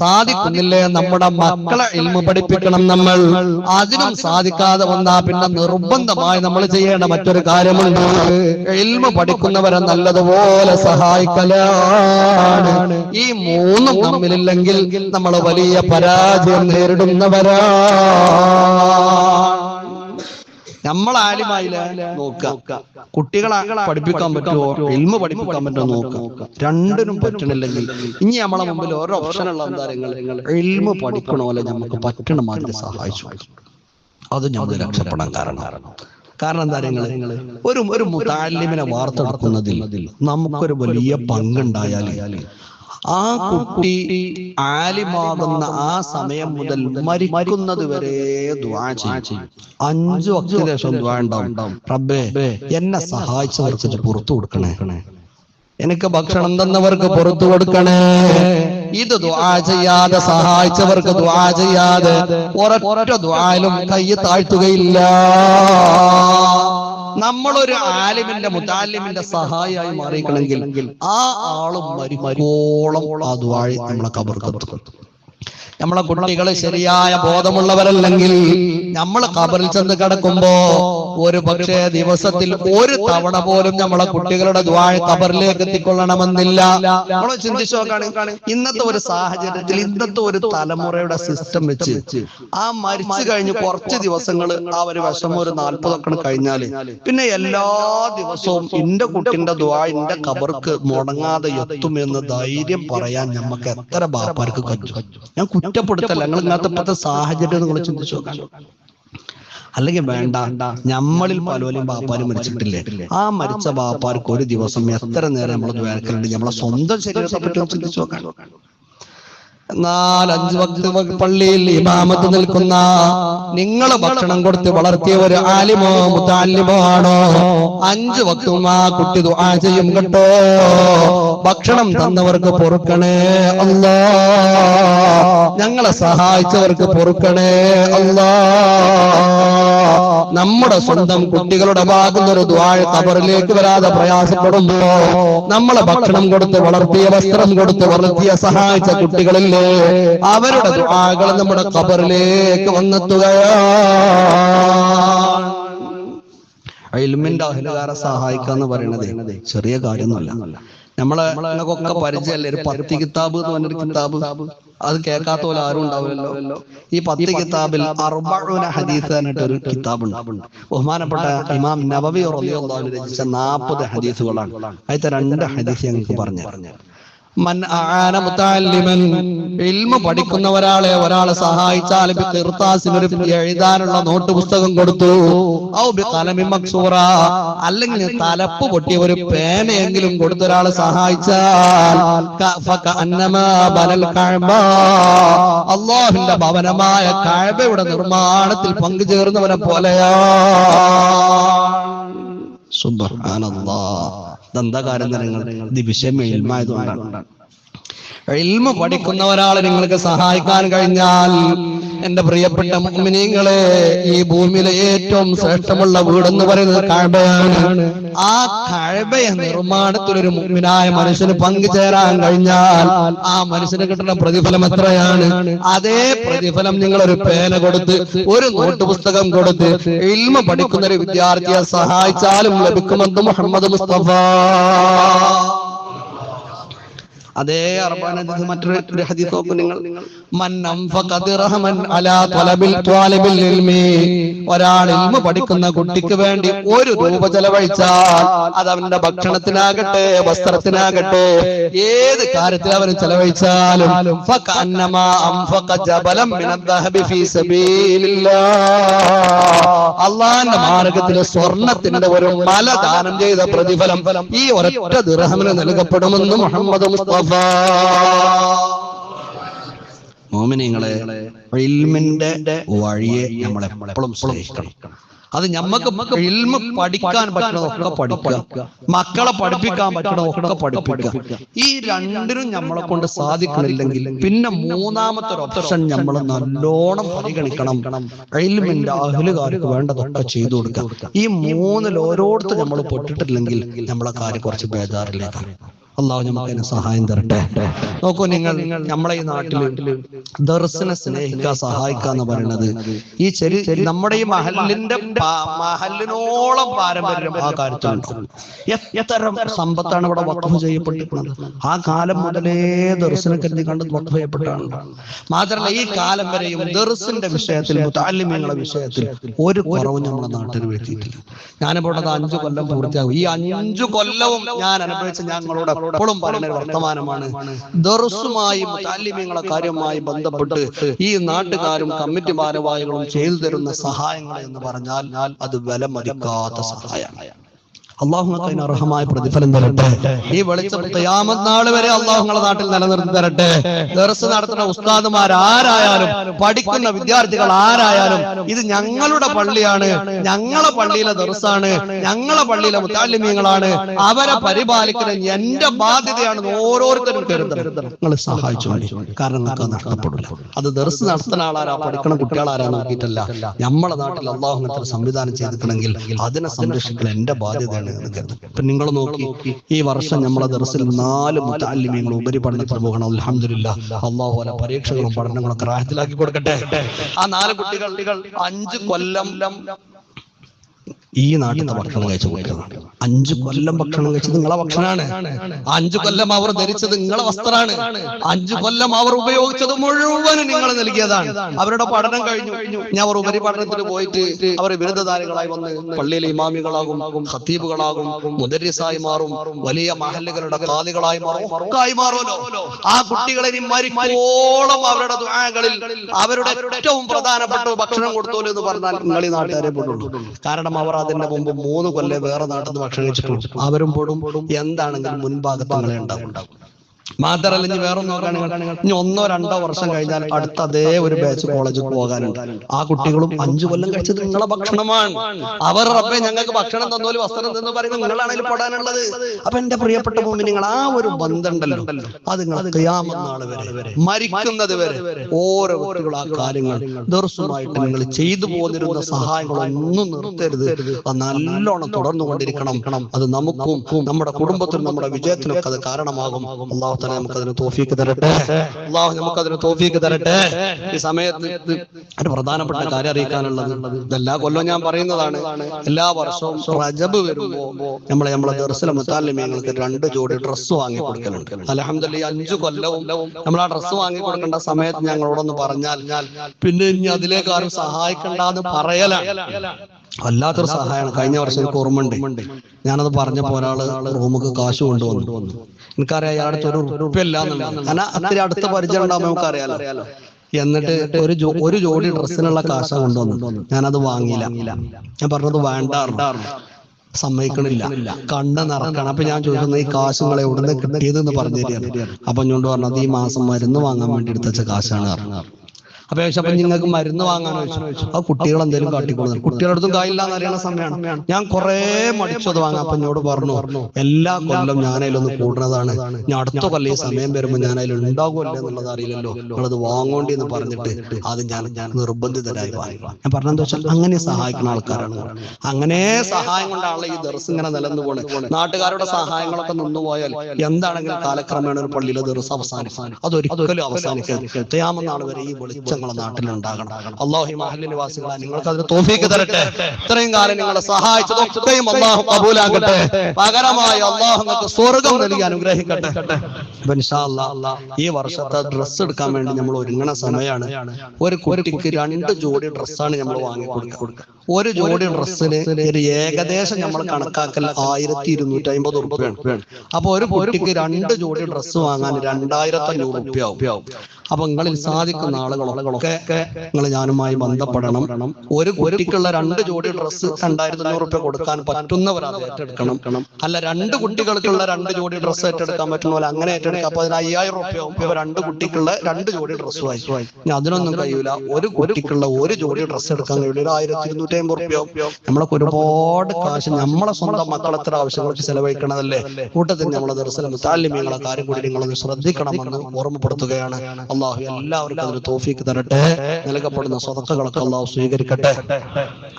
S1: സാധിക്കുന്നില്ലേ? നമ്മുടെ മക്കളെ എൽമ പഠിപ്പിക്കണം നമ്മൾ. അതിനും സാധിക്കാതെ വന്നാ പിന്നെ നിർബന്ധമായി നമ്മൾ ചെയ്യേണ്ട മറ്റൊരു കാര്യമുണ്ട്. എൽമ പഠിക്കുന്നവരെ നല്ലതുപോലെ സഹായിക്കലാണ്. ഈ മൂന്നും നമ്മിലില്ലെങ്കിൽ നമ്മൾ വലിയ പരാജയം നേരിടുന്നവരാണ് നമ്മൾ ആലിമായില്ല നോക്കുക. കുട്ടികളെ പഠിപ്പിക്കാൻ പറ്റുമോ? ഇൽമ പഠിപ്പിക്കാൻ പറ്റുമോ? നോക്കുക. രണ്ടിനും പറ്റണില്ലെങ്കിൽ ഇനി നമ്മളെ മുമ്പിൽ ഓരോ ഓപ്ഷനുള്ള എന്താ ഇൽമ പഠിക്കണമല്ലോ നമുക്ക് പറ്റണ. മാതിരി സഹായിച്ചു അത് ഞങ്ങൾ രക്ഷപ്പെടാൻ കാരണം. കാരണം എന്താ നിങ്ങൾ ഒരു ഒരു മുതാലിമിനെ വാർത്തെടുക്കുന്നതിൽ നമുക്കൊരു വലിയ പങ്കുണ്ടായാൽ ആ കുട്ടി ആലിമാകുന്ന ആ സമയം മുതൽ മരിക്കുന്നത് വരെ അഞ്ചു അക്ഷരം എന്നെ സഹായിച്ചു റബ്ബേ എന്നെ പുറത്തു കൊടുക്കണേ. എനിക്ക് ഭക്ഷണം തന്നവർക്ക് പുറത്തു കൊടുക്കണേ. ഇത് ദ്വാ ചെയ്യാതെ സഹായിച്ചവർക്ക് ദ്വാ ചെയ്യാതെ ഒരൊറ്റ ദ്വാലും കൈ താഴ്ത്തുകയില്ല. നമ്മളൊരു ആലിമിന്റെ മുത്താലിമിന്റെ സഹായിയായി മാറിക്കണമെങ്കിൽ ആ ആളും മരിക്കോളം ആ ദ്വാഴി നമ്മളെ കബർക്കെത്തും നമ്മളെ കുട്ടികൾ ശരിയായ ബോധമുള്ളവരല്ലെങ്കിൽ നമ്മൾ കബറിൽ ചെന്ന് കിടക്കുമ്പോ ഒരു പക്ഷേ ദിവസത്തിൽ ഒരു തവണ പോലും നമ്മളെ കുട്ടികളുടെ ദ്വാഴ കബറിലേക്ക് എത്തിക്കൊള്ളണമെന്നില്ല. നമ്മൾ ചിന്തിച്ചു നോക്കാണ് ഇന്നത്തെ ഒരു സാഹചര്യത്തിൽ ഇന്നത്തെ ഒരു തലമുറയുടെ സിസ്റ്റം വെച്ച് ആ മരിച്ചു കഴിഞ്ഞ് കുറച്ച് ദിവസങ്ങൾ ആ ഒരു വിഷമം ഒരു നാൽപ്പതൊക്കെ കഴിഞ്ഞാൽ പിന്നെ എല്ലാ ദിവസവും എന്റെ കുട്ടിന്റെ ദ്വാ എന്റെ കബർക്ക് മുടങ്ങാതെ എത്തുമെന്ന് ധൈര്യം പറയാൻ നമുക്ക് എത്ര ബാപ്പാർക്ക് കഴിച്ചു ഞാൻ കുറ്റപ്പെടുത്തല്ല. നിങ്ങൾ ഇങ്ങനത്തെ ഇപ്പോഴത്തെ സാഹചര്യം നിങ്ങൾ ചിന്തിച്ചു നോക്കാൻ അല്ലെങ്കിൽ വേണ്ട. നമ്മളിൽ പലവരും ബാപ്പാരും മരിച്ചിട്ടില്ലേ? ആ മരിച്ച ബാപ്പാർക്ക് ഒരു ദിവസം എത്ര നേരം നമ്മൾ ദ്വാരക്കലുണ്ട് നമ്മളെ സ്വന്തം ശരീരത്തെ പറ്റി ചിന്തിച്ചു നോക്കാൻ എന്നാൽ അഞ്ച് വക്ത് പള്ളിയിൽ ഇമാമത്ത് നിൽക്കുന്ന നിങ്ങൾ ഭക്ഷണം കൊടുത്ത് വളർത്തിയ ഒരു ആലിമോ മുത്താലിമോ ആണോ അഞ്ച് വക്തും ആ കുട്ടി ദുആ ചെയ്യും കേട്ടോ. ഭക്ഷണം തന്നവർക്ക് പൊറുക്കണേ അല്ലാ ഞങ്ങളെ സഹായിച്ചവർക്ക് പൊറുക്കണേ അല്ലാ നമ്മുടെ സ്വന്തം കുട്ടികളുടെ ഭാഗത്തൊരു ദ്വാഴ കബറിലേക്ക് വരാതെ പ്രയാസപ്പെടുമ്പോ നമ്മളെ ഭക്ഷണം കൊടുത്ത് വളർത്തിയ വസ്ത്രം കൊടുത്ത് വളർത്തിയ സഹായിച്ച കുട്ടികളില്ലേ? അവരുടെ ദുആകൾ നമ്മുടെ കബറിലേക്ക് വന്നെത്തുകയാണ്. ഇൽമിന്റെ അഹലുകാരെ സഹായിക്കുക എന്ന് പറയുന്നത് ചെറിയ കാര്യമൊന്നുമല്ല. നമ്മളെ ഒക്കെ പരിചയമല്ലേ ഒരു പത്തി കിതാബ് എന്ന് പറഞ്ഞൊരു കിതാബ്. അത് കേൾക്കാത്ത പോലെ ആരും ഉണ്ടാവില്ലല്ലോ. ഈ പത്ത് കിതാബിൽ അർബഊന ഹദീസ് എന്നിട്ട് ഒരു കിതാബുണ്ട്. ബഹുമാനപ്പെട്ട ഇമാം നബവി റബിയുള്ള രചിച്ച നാൽപ്പത് ഹദീസുകളാണ്. അതിൽ രണ്ട് ഹദീസ് ഞങ്ങൾക്ക് പറഞ്ഞു മൻ പഠിക്കുന്ന ഒരാളെ ഒരാളെ സഹായിച്ചാൽ എഴുതാനുള്ള നോട്ട് പുസ്തകം കൊടുത്തു. ഔ അല്ലെങ്കിൽ തലപ്പ് പൊട്ടിയ ഒരു പേനയെങ്കിലും കൊടുത്ത ഒരാളെ സഹായിച്ചാൽ അള്ളാഹിന്റെ ഭവനമായ കഅബയുടെ നിർമ്മാണത്തിൽ പങ്കുചേർന്നവനെ പോലെയാ. സുബ്ഹാനല്ലാ ഇതെന്താ കാര്യം നിങ്ങൾ ഇൽമ പഠിക്കുന്ന ഒരാളെ നിങ്ങൾക്ക് സഹായിക്കാൻ കഴിഞ്ഞാൽ എന്റെ പ്രിയപ്പെട്ട മുഅ്മിനീങ്ങളെ ഈ ഭൂമിയിലെ ഏറ്റവും ശ്രേഷ്ഠമുള്ള വീടെന്ന് പറയുന്നത് കഴബയാണ്. ആ കഴബയ നിർമ്മാണത്തിൽ ഒരു മുഅ്മിനായ മനുഷ്യന് പങ്കുചേരാൻ കഴിഞ്ഞാൽ ആ മനുഷ്യന് കിട്ടുന്ന പ്രതിഫലം എത്രയാണ്? അതേ പ്രതിഫലം നിങ്ങൾ ഒരു പേന കൊടുത്ത് ഒരു നോട്ട് പുസ്തകം കൊടുത്ത് ഇൽമ പഠിക്കുന്ന ഒരു വിദ്യാർത്ഥിയെ സഹായിച്ചാലും ലഭിക്കുമെന്ന് മുഹമ്മദ് മുസ്തഫ. അതേ അർബാന ഹദീസ് മറ്റൊരു ഹദീസ് നോക്കൂ നിങ്ങൾ. ഒരാൾ ഇൽമ പഠിക്കുന്ന കുട്ടിക്ക് വേണ്ടി ഒരു രൂപ ചെലവഴിച്ചാൽ അത് അവന്റെ ഭക്ഷണത്തിനാകട്ടെ വസ്ത്രത്തിനാകട്ടെ ഏത് കാര്യത്തിൽ അവൻ ചെലവഴിച്ചാലും അള്ളാന്റെ മാർഗത്തിൽ സ്വർണത്തിന്റെ ഒരു മല ദാനം ചെയ്ത പ്രതിഫലം ഈ ഒരൊറ്റ ദിർഹമിന് നൽകപ്പെടുമെന്ന് മുഹമ്മദ് മുസ്തഫ മോമിനിങ്ങളെ ഇൽമിന്റെ വഴിയെ നമ്മൾ എപ്പോഴും സ്നേഹിക്കണം. അത് ഞമ്മക്ക് ഇൽമ പഠിക്കാൻ പറ്റണതൊക്കെ പഠിക്കുക. മക്കളെ പഠിപ്പിക്കാൻ പറ്റണതൊക്കെ പഠിപ്പിക്കുക. ഈ രണ്ടിനും നമ്മളെ കൊണ്ട് സാധിക്കണില്ലെങ്കിൽ പിന്നെ മൂന്നാമത്തെ ഒരു ഓപ്ഷൻ നമ്മൾ നല്ലോണം പരിഗണിക്കണം. ഇൽമിന്റെ അഹലുകാർക്ക് വേണ്ടതൊക്കെ ചെയ്തു കൊടുക്കുക. ഈ മൂന്നിൽ ഓരോരുത്തർ നമ്മൾ പെട്ടിട്ടില്ലെങ്കിൽ നമ്മളെ കാര്യം കുറച്ച് ബേജാറിലേക്കാണ്. അള്ളാഹു നമുക്ക് അതിന് സഹായം തരട്ടെ. നോക്കൂ നിങ്ങൾ നമ്മളെ ഈ നാട്ടിൽ ദർശനെ സ്നേഹിക്കാൻ സഹായിക്കുക എന്ന് പറയുന്നത് ഈ ചെറി നമ്മുടെ ഈ മഹലിന്റെ മഹലിനോളം പാരമ്പര്യം ആ കാര്യത്തിലുണ്ട്. എത്ര സമ്പത്താണ് ഇവിടെ വക്ഫ് ചെയ്യപ്പെട്ടിട്ടുള്ളത് ആ കാലം മുതലേ ദർശന കരുതി കണ്ട് വക്ഫ് ചെയ്യപ്പെട്ടാണ്. മാത്രമല്ല ഈ കാലം വരെയും ദർസിന്റെ വിഷയത്തിൽ മുത്താലിമ്യങ്ങളുടെ വിഷയത്തിൽ ഒരു കുറവും നമ്മുടെ നാട്ടിൽ വരുത്തിയിട്ടില്ല. ഞാനിപ്പോൾ ഇവിടെ അഞ്ചു കൊല്ലം പൂർത്തിയാകും. ഈ അഞ്ചു കൊല്ലവും ഞാൻ അനുഭവിച്ച ഞങ്ങളോട് എപ്പോഴും പറയുന്ന വർത്തമാനമാണ്. ദർസുമായി മുത്താലിമ്യങ്ങളെ കാര്യമായി ബന്ധപ്പെട്ട് ഈ നാട്ടുകാരും കമ്മിറ്റി ഭാരവാഹികളും ചെയ്തു തരുന്ന സഹായങ്ങൾ എന്ന് പറഞ്ഞാൽ അത് വില മതിക്കാത്ത സഹായമാണ്. അള്ളാഹു അതിന് അർഹമായ പ്രതിഫലം തരട്ടെ. ഈ വെളിച്ചം തയ്യാമത് നാൾ വരെ അള്ളാഹുങ്ങളെ നാട്ടിൽ നിലനിർത്തി തരട്ടെ. ദർസ് നടത്തുന്ന ഉസ്താദുമാർ ആരായാലും പഠിക്കുന്ന വിദ്യാർത്ഥികൾ ആരായാലും ഇത് ഞങ്ങളുടെ പള്ളിയാണ്. ഞങ്ങളെ പള്ളിയിലെ ദർസാണ്. ഞങ്ങളെ പള്ളിയിലെ മുത്താലിമ്യങ്ങളാണ് അവരെ പരിപാലിക്കുന്ന എന്റെ ബാധ്യതയാണെന്ന് ഓരോരുത്തരും കരുതണം. നിങ്ങൾ സഹായിച്ചു കാരണം നിങ്ങൾക്ക് നഷ്ടപ്പെടില്ല. അത് ദർസ് നടത്തുന്ന ആളാരാ പഠിക്കണ കുട്ടികളാരാ നോക്കിയിട്ടല്ല. നമ്മളെ നാട്ടിൽ അള്ളാഹു അങ്ങനത്തെ സംവിധാനം ചെയ്തിട്ടുണ്ടെങ്കിൽ അതിനെ സംരക്ഷിക്കൽ എന്റെ ബാധ്യതയാണ്. ഇപ്പൊ നിങ്ങൾ നോക്കി ഈ വർഷം നമ്മളെ ദർസിൽ നാല് മുത്താലിമ്യങ്ങൾ ഉപരിപഠനത്തിന് പോകണം. അലഹമില്ല അള്ളാഹു പല പരീക്ഷകളും പഠനങ്ങളൊക്കെ റാഹത്തിലാക്കി കൊടുക്കട്ടെ. ആ നാല് കുട്ടികൾ അഞ്ച് കൊല്ലം ഈ നാട്ടിലത്തെ ഭക്ഷണം കഴിച്ചു കുട്ടികളാണ് അഞ്ചു കൊല്ലം ഭക്ഷണം കഴിച്ചത് നിങ്ങളെ ഭക്ഷണമാണ് അഞ്ചു കൊല്ലം അവർ ധരിച്ചത് നിങ്ങളെ വസ്ത്രമാണ് അഞ്ചു കൊല്ലം അവർ ഉപയോഗിച്ചത് മുഴുവനും നിങ്ങൾ നൽകിയതാണ്. അവരുടെ പഠനം കഴിഞ്ഞു. ഞാൻ അവർ ഉപരിപഠനത്തിന് പോയിട്ട് അവർ ബിരുദധാരികളായി വന്ന് പള്ളിയിലെ ഇമാമികളാകും ഖത്തീബുകളാകും മുദരിസായി മാറും വലിയ മഹല്ലുകളുടെ കാലികളായി മാറും ആയി മാറുമല്ലോ. ആ കുട്ടികളെ മരിക്കോളം അവരുടെ ദുആകളിൽ അവരുടെ ഏറ്റവും പ്രധാനപ്പെട്ട ഭക്ഷണം കൊടുത്തോലെന്ന് പറഞ്ഞാൽ നിങ്ങൾ ഈ നാട്ടുകാരെ പെടുള്ളൂ കാരണം അവർ അതിന്റെ മുമ്പ് മൂന്ന് കൊല്ലം വേറെ നാട്ടിൽ നിന്ന് ഭക്ഷണം കഴിച്ചിട്ടുണ്ട് അവരും പോടും. എന്താണെങ്കിലും മുൻഭാഗത്ത് നിങ്ങളെ ഉണ്ടാവും മാത്രല്ല ഇനി വേറൊന്നും നോക്കുകയാണെങ്കിൽ ഇനി ഒന്നോ രണ്ടോ വർഷം കഴിഞ്ഞാൽ അടുത്ത അതേ ഒരു ബാച്ച് കോളേജിൽ പോകാനുണ്ട്. ആ കുട്ടികളും അഞ്ചു കൊല്ലം കഴിച്ചത് നിങ്ങളെ ഭക്ഷണമാണ്. അവർ റബ്ബെ ഞങ്ങൾക്ക് ഭക്ഷണം തന്നോൽ വസ്ത്രം തന്നു പറയുന്നത് നിങ്ങളാണെങ്കിൽ പെടാനുള്ളത്. അപ്പൊ എന്റെ പ്രിയപ്പെട്ട ഭൂമി നിങ്ങൾ ആ ഒരു ബന്ധമുണ്ടല്ലോ അത് നിങ്ങൾ കയ്യാമെന്നാൾ വരെ മരിക്കുന്നത് വരെ ഓരോ ആ കാര്യങ്ങൾ ദിവസമായിട്ട് നിങ്ങൾ ചെയ്തു പോന്നിരുന്ന സഹായങ്ങളൊന്നും നിർത്തരുത്. അത് നല്ലോണം തുടർന്നു കൊണ്ടിരിക്കണം അത് നമുക്കും നമ്മുടെ കുടുംബത്തിനും നമ്മുടെ വിജയത്തിനൊക്കെ അത് കാരണമാകും. അള്ളാഹു തന്നെ നമുക്ക് അതിന് തോഫീക്ക് തരട്ടെ. അള്ളാഹു നമുക്ക് അതിന് തോഫീക്ക് തരട്ടെ. ഈ സമയത്ത് ഒരു പ്രധാനപ്പെട്ട കാര്യം അറിയിക്കാനുള്ളത് ഇതെല്ലാ കൊല്ലം ഞാൻ പറയുന്നതാണ്. എല്ലാ വർഷവും റജബ് വരുമ്പോ നമ്മളെ നമ്മളെ ദർശന മുത്താലിമീങ്ങൾക്ക് രണ്ട് ജോഡി ഡ്രസ്സ് വാങ്ങി കൊടുക്കലുണ്ട്. അലഹമ്മദ് അഞ്ചു കൊല്ലവും നമ്മൾ ആ ഡ്രസ്സ് വാങ്ങി കൊടുക്കേണ്ട സമയത്ത് ഞങ്ങളോടൊന്ന് പറഞ്ഞാൽ പിന്നെ ഇനി അതിലേക്ക് ആരും സഹായിക്കണ്ടെന്ന് പറയലാണ്. വല്ലാത്തൊരു സഹായമാണ്. കഴിഞ്ഞ വർഷം എനിക്ക് ഓർമ്മയുണ്ട്. ഞാനത് പറഞ്ഞപ്പോ ഒരാൾ റൂമുക്ക് കാശ് കൊണ്ടുവന്നു. എനിക്കറിയാം അയാളുടെ ഒരു ഉറപ്പില്ല കാരണം അത്രയും അടുത്ത പരിചയം ഉണ്ടാകുമ്പോൾ നമുക്കറിയാലോ. എന്നിട്ട് ഒരു ഒരു ജോഡി ഡ്രസ്സിനുള്ള കാശ കൊണ്ടുവന്നു. ഞാനത് വാങ്ങിയില്ല. ഞാൻ പറഞ്ഞത് വേണ്ട സമ്മതിക്കണില്ല. കണ്ണ് നിറക്കണം. അപ്പൊ ഞാൻ ചോദിക്കുന്നത് ഈ കാശ് നിങ്ങളെ എവിടുന്ന് കിട്ടിയതെന്ന് പറഞ്ഞു തരികയാണ് അപ്പൊ ഞോണ്ട് പറഞ്ഞത് ഈ മാസം മരുന്ന് വാങ്ങാൻ വേണ്ടി എടുത്ത കാശാണ് പറഞ്ഞത്. ചോദിച്ചു അപ്പൊ നിങ്ങൾക്ക് മരുന്ന് വാങ്ങാൻ ചോദിച്ചു. ആ കുട്ടികൾ എന്തെങ്കിലും കുട്ടികളുടെ അടുത്തും കായില്ല എന്നറിയണ സമയമാണ് ഞാൻ കുറെ മടിച്ചത് വാങ്ങാം അപ്പൊ എന്നോട് പറഞ്ഞു എല്ലാ കൊല്ലം ഞാൻ അതിലൊന്ന് കൂടുന്നതാണ്. ഞാൻ അടുത്ത കൊല്ലം ഈ സമയം വരുമ്പോൾ ഞാൻ അതിൽ ഉണ്ടാകുമല്ലോ എന്നുള്ളത് അറിയില്ലല്ലോ. നിങ്ങളത് വാങ്ങോണ്ടി എന്ന് പറഞ്ഞിട്ട് അത് ഞാൻ ഞാൻ നിർബന്ധിതരായി വാങ്ങി ഞാൻ പറഞ്ഞെന്താ വെച്ചാൽ അങ്ങനെ സഹായിക്കുന്ന ആൾക്കാരാണ് അങ്ങനെ സഹായം കൊണ്ടാണ് ഈ ദർസ് ഇങ്ങനെ നിലന്നു പോണത് നാട്ടുകാരുടെ സഹായങ്ങളൊക്കെ നിന്നുപോയാൽ എന്താണെങ്കിലും കാലക്രമേണ ഒരു പള്ളിയിലെ ദർസ് അവസാനിക്കും. അതൊരിക്കലും അവസാനിക്കരുത്. വരെ ഈ വെളിച്ചം നിങ്ങളെ നാട്ടിൽ ഉണ്ടാകണം. അള്ളാഹു മഹലി മഹല്ലിൽ നിവാസികളെ നിങ്ങൾക്ക് അതിന് തോഫീക്ക് തരട്ടെ? ഇത്രയും കാലം നിങ്ങളെ സഹായിച്ചതൊക്കെയും അള്ളാഹു കബൂലാകട്ടെ? പകരമായി അള്ളാഹു നിങ്ങൾക്ക് സ്വർഗം നൽകി അനുഗ്രഹിക്കട്ടെ? ഈ വർഷത്തെ ഡ്രസ്സ് എടുക്കാൻ വേണ്ടി നമ്മൾ ഒരുങ്ങണ സമയമാണ്. ഒരു കുട്ടിക്ക് രണ്ട് ജോഡി ഡ്രസ്സാണ് നമ്മൾ വാങ്ങി കൊടുക്കുക. ഒരു ജോഡി ഡ്രസ്സിന് ഒരു ഏകദേശം നമ്മൾ കണക്കാക്കൽ ആയിരത്തി ഇരുന്നൂറ്റി അമ്പത് ഉറുപ്പ്യാണ്. അപ്പൊ ഒരു കുട്ടിക്ക് രണ്ട് ജോഡി ഡ്രസ്സ് വാങ്ങാൻ രണ്ടായിരത്തി അഞ്ഞൂറ് ഉറുപ്പ്യ ആവും. അപ്പൊ നിങ്ങളിൽ സാധിക്കുന്ന ആളുകളൊക്കെ നിങ്ങൾ ഞാനുമായി ബന്ധപ്പെടണം. ഒരു കുട്ടിക്കുള്ള രണ്ട് ജോഡി ഡ്രസ്സ് രണ്ടായിരത്തി അഞ്ഞൂറ് റുപ്യ കൊടുക്കാൻ പറ്റുന്നവർ അത് ഏറ്റെടുക്കണം. അല്ല രണ്ട് കുട്ടികൾക്കുള്ള രണ്ട് ജോഡി ഡ്രസ്സ് ഏറ്റെടുക്കാൻ പറ്റുന്ന അങ്ങനെ ഏറ്റെടുക്കാം അപ്പൊ അതിന് അയ്യായിരം രണ്ട് കുട്ടിക്കുള്ള രണ്ട് ജോഡി ഡ്രസ്സ് വായിച്ചു അതിനൊന്നും കഴിയൂല. ഒരു കുട്ടിക്കുള്ള ഒരു ജോഡി ഡ്രസ്സ് എടുക്കാൻ കഴിയില്ല ആയിരത്തി ഇരുന്നൂറ്റി അമ്പത് റുപ്യ നമ്മളൊക്കെ ഒരുപാട് കാശ് നമ്മളെ സ്വന്തം മക്കളെത്ര ആവശ്യങ്ങൾക്ക് ചെലവഴിക്കണതല്ലേ? കൂട്ടത്തിൽ നമ്മളെ ദർശനം താല്യമീങ്ങളെ കാര്യം കൂടി നിങ്ങളൊന്ന് ശ്രദ്ധിക്കണമെന്ന് ഓർമ്മപ്പെടുത്തുകയാണ്. അള്ളാഹു എല്ലാവർക്കും അതിന് തോഫീക്ക് തരട്ടെ നൽകപ്പെടുന്ന സ്വതക്കകളൊക്കെ അള്ളാഹു സ്വീകരിക്കട്ടെ.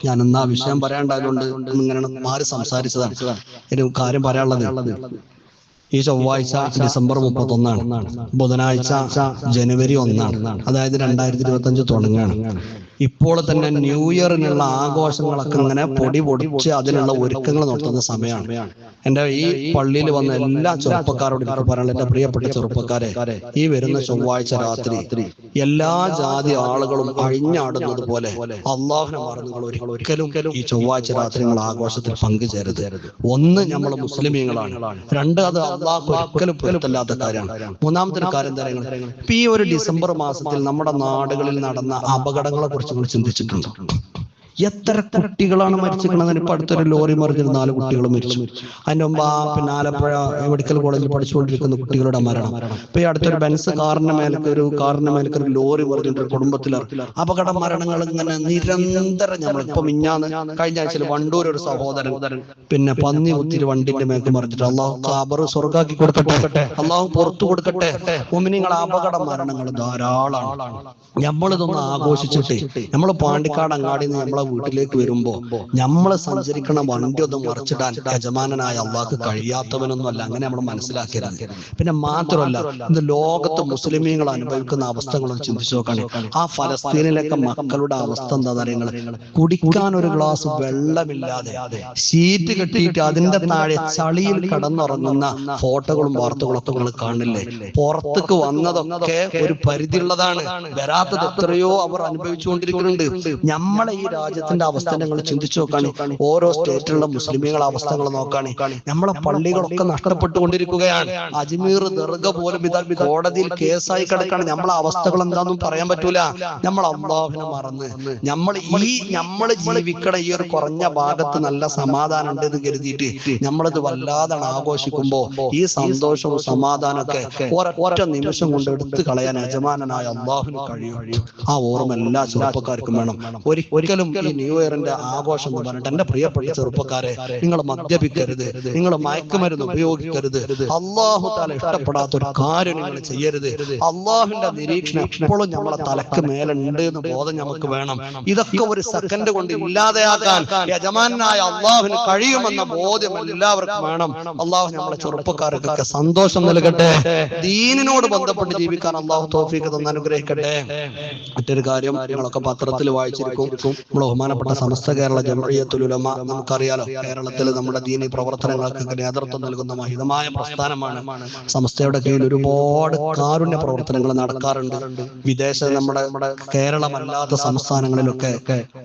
S1: ഞാൻ എന്നാ വിഷയം പറയാണ്ടായതുകൊണ്ട് ഇങ്ങനെ മാറി സംസാരിച്ചതാണ്. ഒരു കാര്യം പറയാനുള്ളത് ഈ ചൊവ്വാഴ്ച ഡിസംബർ മുപ്പത്തി ഒന്നാണ് ബുധനാഴ്ച ജനുവരി ഒന്നാണ്. അതായത് രണ്ടായിരത്തി ഇരുപത്തി അഞ്ച് തുടങ്ങാണ് ഇപ്പോൾ തന്നെ ന്യൂ ഇയറിനുള്ള ആഘോഷങ്ങളൊക്കെ ഇങ്ങനെ പൊടി പൊടിച്ച് അതിനുള്ള ഒരുക്കങ്ങൾ നടത്തുന്ന സമയമാണ്. എന്റെ ഈ പള്ളിയിൽ വന്ന എല്ലാ ചെറുപ്പക്കാരോടും എനിക്ക് പറയാനുള്ള എന്റെ പ്രിയപ്പെട്ട ചെറുപ്പക്കാരെ ഈ വരുന്ന ചൊവ്വാഴ്ച രാത്രി എല്ലാ ജാതി ആളുകളും അഴിഞ്ഞാടുന്നത് പോലെ അള്ളാഹുനെ മറന്നുകൾ ഒരിക്കലും ഈ ചൊവ്വാഴ്ച രാത്രി നിങ്ങൾ ആഘോഷത്തിൽ പങ്കുചേരരുത്. ഒന്ന് നമ്മൾ മുസ്ലിമീങ്ങളാണ്. രണ്ട് അത് അള്ളാഹ് ഒരിക്കലും പൊരുത്തല്ലാത്ത കാര്യമാണ്. മൂന്നാമത്തെ കാര്യം ഇപ്പൊ ഈ ഒരു ഡിസംബർ മാസത്തിൽ നമ്മുടെ നാടുകളിൽ നടന്ന അപകടങ്ങളെ കുറിച്ച് നിങ്ങൾ ചിന്തിച്ചിട്ടുണ്ടോ? എത്ര കുട്ടികളാണ് മരിച്ചിരിക്കണത് ഇപ്പൊ അടുത്തൊരു ലോറി മറിഞ്ഞത് നാല് കുട്ടികൾ മരിച്ചു. അതിന്റെ മുമ്പ് ആ പിന്നെ ആലപ്പുഴ മെഡിക്കൽ കോളേജിൽ പഠിച്ചുകൊണ്ടിരിക്കുന്ന കുട്ടികളുടെ മരണം. ഇപ്പൊ ഈ അടുത്തൊരു ബെൻസ് കാറിന്റെ മേലേക്ക് ഒരു കാറിന്റെ മേലേക്ക് ഒരു ലോറി മറിഞ്ഞിട്ട് കുടുംബത്തിലെ അപകട മരണങ്ങൾ ഇങ്ങനെ നിരന്തരം നമ്മൾ ഇപ്പൊ മിഞ്ഞാന്ന് കഴിഞ്ഞ ആഴ്ചയിൽ വണ്ടൂർ ഒരു സഹോദരൻ പിന്നെ പന്നി കുത്തിരി വണ്ടിന്റെ മേക്ക് മറിഞ്ഞിട്ട് അള്ളാഹു കാബർ സ്വർഗാക്കി കൊടുക്കട്ടെ? അള്ളാഹു പുറത്തു കൊടുക്കട്ടെ? ഒമിനിങ്ങൾ അപകട മരണങ്ങൾ ധാരാളമാണ് നമ്മളിതൊന്ന് ആഘോഷിച്ചിട്ട് നമ്മൾ പാണ്ടിക്കാട് അങ്ങാടി നമ്മളെ നമ്മളെ വീട്ടിലേക്ക് വരുമ്പോ നമ്മളെ സഞ്ചരിക്കണ വണ്ടി ഒന്ന് മറിച്ചിടാൻ യജമാനായ അള്ളാഹ് കഴിയാത്തവനൊന്നും അല്ല അങ്ങനെ നമ്മൾ മനസ്സിലാക്കരുത്. പിന്നെ മാത്രമല്ല ഇന്ന് ലോകത്ത് മുസ്ലിമീങ്ങൾ അനുഭവിക്കുന്ന അവസ്ഥകൾ ചിന്തിച്ചു നോക്കണേ. ആ ഫലസ്തീനിലൊക്കെ മക്കളുടെ അവസ്ഥ എന്താ അറിയങ്ങൾ കുടിക്കാൻ ഒരു ഗ്ലാസ് വെള്ളമില്ലാതെ സീറ്റ് കെട്ടിയിട്ട് അതിന്റെ താഴെ ചളിയിൽ കടന്നുറങ്ങുന്ന ഫോട്ടോകളും വാർത്തകളും ഒക്കെ നിങ്ങൾ കാണില്ലേ? പുറത്തേക്ക് വന്നതൊക്കെ ഒരു പരിധിയുള്ളതാണ്. വരാത്തത് എത്രയോ അവർ അനുഭവിച്ചുകൊണ്ടിരിക്കുന്നുണ്ട്. നമ്മളെ ഈ രാജ്യത്തിന്റെ അവസ്ഥ നിങ്ങൾ ചിന്തിച്ചു നോക്കാണ്. ഓരോ സ്റ്റേറ്റിലുള്ള മുസ്ലിമീങ്ങളെ അവസ്ഥകൾ നോക്കാണ്. നമ്മളെ പള്ളികളൊക്കെ നഷ്ടപ്പെട്ടുകൊണ്ടിരിക്കുകയാണ്. അജ്മീർ ദർഗ പോലും ഇതാ കോടതിയിൽ കേസായി കിടക്കാണ്. നമ്മളെ അവസ്ഥകൾ എന്താണെന്നും പറയാൻ പറ്റൂല. നമ്മൾ അള്ളാഹുവിനെ മറന്ന്. നമ്മൾ ഈ നമ്മൾ ജീവിക്കണ ഈ ഒരു കുറഞ്ഞ ഭാഗത്ത് നല്ല സമാധാനം ഉണ്ട് എന്ന് കരുതിയിട്ട് നമ്മളിത് വല്ലാതെ ആഘോഷിക്കുമ്പോ ഈ സന്തോഷവും സമാധാനമൊക്കെ ഒറ്റ നിമിഷം കൊണ്ട് എടുത്തു കളയാൻ യജമാനായ അള്ളാഹുവിന് കഴിയും. ആ ഓർമ്മ എല്ലാ ചെറുപ്പക്കാർക്കും വേണം. ഒരി- ഒരിക്കലും ഈ ന്യൂ ഇയറിന്റെ ആഘോഷം എന്ന് പറഞ്ഞിട്ട് എന്റെ പ്രിയപ്പെട്ട ചെറുപ്പക്കാരെ നിങ്ങൾ മദ്യപിക്കരുത് നിങ്ങൾ മയക്കുമരുന്ന് ഉപയോഗിക്കരുത്. അള്ളാഹു താല ഇഷ്ടപ്പെടാത്ത ഒരു കാര്യം നിങ്ങൾ ചെയ്യരുത്. അള്ളാഹുവിന്റെ നിരീക്ഷണം എപ്പോഴും നമ്മളെ തലക്ക് മേലുണ്ട് എന്ന് ബോധം നമുക്ക് വേണം. ഇതൊക്കെ ഒരു സെക്കൻഡ് കൊണ്ട് ഇല്ലാതെയാക്കാൻ യജമാനായ അള്ളാഹുവിന് കഴിയുമെന്ന ബോധ്യം എല്ലാവർക്കും വേണം. അള്ളാഹു നമ്മളെ ചെറുപ്പക്കാർക്കൊക്കെ സന്തോഷം നൽകട്ടെ. ദീനിനോട് ബന്ധപ്പെട്ട് ജീവിക്കാൻ അള്ളാഹു തോഫീക്ക് തന്ന് അനുഗ്രഹിക്കട്ടെ. മറ്റൊരു കാര്യം നിങ്ങളൊക്കെ പത്രത്തിൽ വായിച്ചിരിക്കും. നമ്മൾ ബഹുമാനപ്പെട്ട സമസ്ത കേരള ജമറിയത്തുൽ ഉലമ നമുക്കറിയാലോ കേരളത്തിൽ നമ്മുടെ ദീനി പ്രവർത്തനങ്ങൾക്ക് നേതൃത്വം നൽകുന്ന മഹിതമായ പ്രസ്ഥാനമാണ് സമസ്തയുടെ കീഴിൽ ഒരുപാട് കാരുണ്യ പ്രവർത്തനങ്ങൾ നടക്കാറുണ്ട്. വിദേശ നമ്മുടെ നമ്മുടെ കേരളമല്ലാത്ത സംസ്ഥാനങ്ങളിലൊക്കെ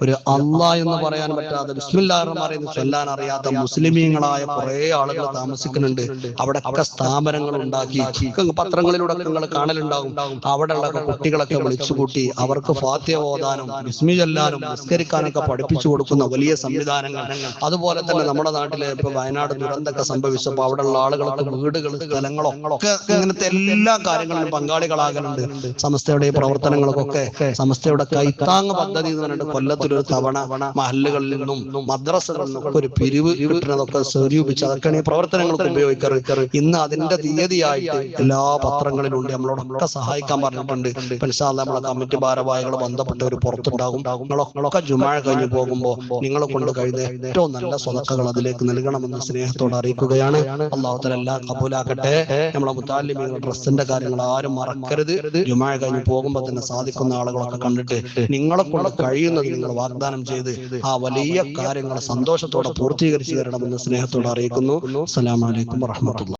S1: ഒരു അല്ല എന്ന് പറയാൻ പറ്റാതെ ബിസ്മില്ലാറെന്ന് ചൊല്ലാൻ അറിയാത്ത മുസ്ലിമീങ്ങളായ കുറെ ആളുകൾ താമസിക്കുന്നുണ്ട്. അവിടെ ഒക്കെ സ്ഥാപനങ്ങൾ ഉണ്ടാക്കി പത്രങ്ങളിലൂടെ നിങ്ങൾ കാണലുണ്ടാവും അവിടെയുള്ള കുട്ടികളൊക്കെ വിളിച്ചുകൂട്ടി അവർക്ക് ഫാത്യ ഓതാനും ബിസ്മി ചൊല്ലാനും നിസ്കരിക്കാനൊക്കെ പഠിപ്പിച്ചു കൊടുക്കുന്ന വലിയ സംവിധാനങ്ങൾ. അതുപോലെ തന്നെ നമ്മുടെ നാട്ടിലെ ഇപ്പൊ വയനാട് ദുരന്തമൊക്കെ സംഭവിച്ചപ്പോൾ അവിടെയുള്ള ആളുകൾക്ക് വീടുകൾ സ്ഥലങ്ങളോ ഒക്കെ ഇങ്ങനത്തെ എല്ലാ കാര്യങ്ങളിലും പങ്കാളികളാകലുണ്ട് സംസ്ഥയുടെ പ്രവർത്തനങ്ങൾക്കൊക്കെ സംസ്ഥയുടെ കൈത്താങ് പദ്ധതി എന്ന് പറഞ്ഞിട്ട് കൊല്ലത്തിലൊരു തവണ മഹല്ലുകളിൽ നിന്നും മദ്രസകളിൽ നിന്നും ഒരു പിരിവ് കിട്ടുന്നതൊക്കെ സ്വരൂപിച്ച് അതൊക്കെയാണ് ഈ പ്രവർത്തനങ്ങൾക്ക് ഉപയോഗിക്കാറ്. ഇന്ന് അതിന്റെ തീയതിയായിട്ട് എല്ലാ പത്രങ്ങളിലും ഉണ്ട് നമ്മളോടൊക്കെ സഹായിക്കാൻ പറഞ്ഞിട്ടുണ്ട്. അല്ലാ നമ്മളെ കമ്മിറ്റി ഭാരവാഹികൾ ബന്ധപ്പെട്ടവർ പുറത്തുണ്ടാകും. നിങ്ങളൊക്കെ ജുമാഴ കഴിഞ്ഞു പോകുമ്പോ നിങ്ങളെ കൊണ്ട് കഴിയുന്ന ഏറ്റവും നല്ല സ്വതക്കകൾ അതിലേക്ക് നൽകണമെന്ന് സ്നേഹത്തോടെ അറിയിക്കുകയാണ്. അള്ളാഹുത്തല എല്ലാം കബൂലാക്കട്ടെ. നമ്മളെ മുത്താലിമികൾ ഡ്രസ്സിന്റെ കാര്യങ്ങൾ ആരും മറക്കരുത്. ജുമാഴ കഴിഞ്ഞ് പോകുമ്പോൾ തന്നെ സാധിക്കുന്ന ആളുകളൊക്കെ കണ്ടിട്ട് നിങ്ങളെ കൊണ്ട് കഴിയുന്നത് നിങ്ങൾ വാഗ്ദാനം ചെയ്ത് ആ വലിയ കാര്യങ്ങൾ സന്തോഷത്തോടെ പൂർത്തീകരിച്ചു തരണമെന്ന് സ്നേഹത്തോടെ അറിയിക്കുന്നു. അസ്സലാമലൈക്കും വറഹമത്തുള്ള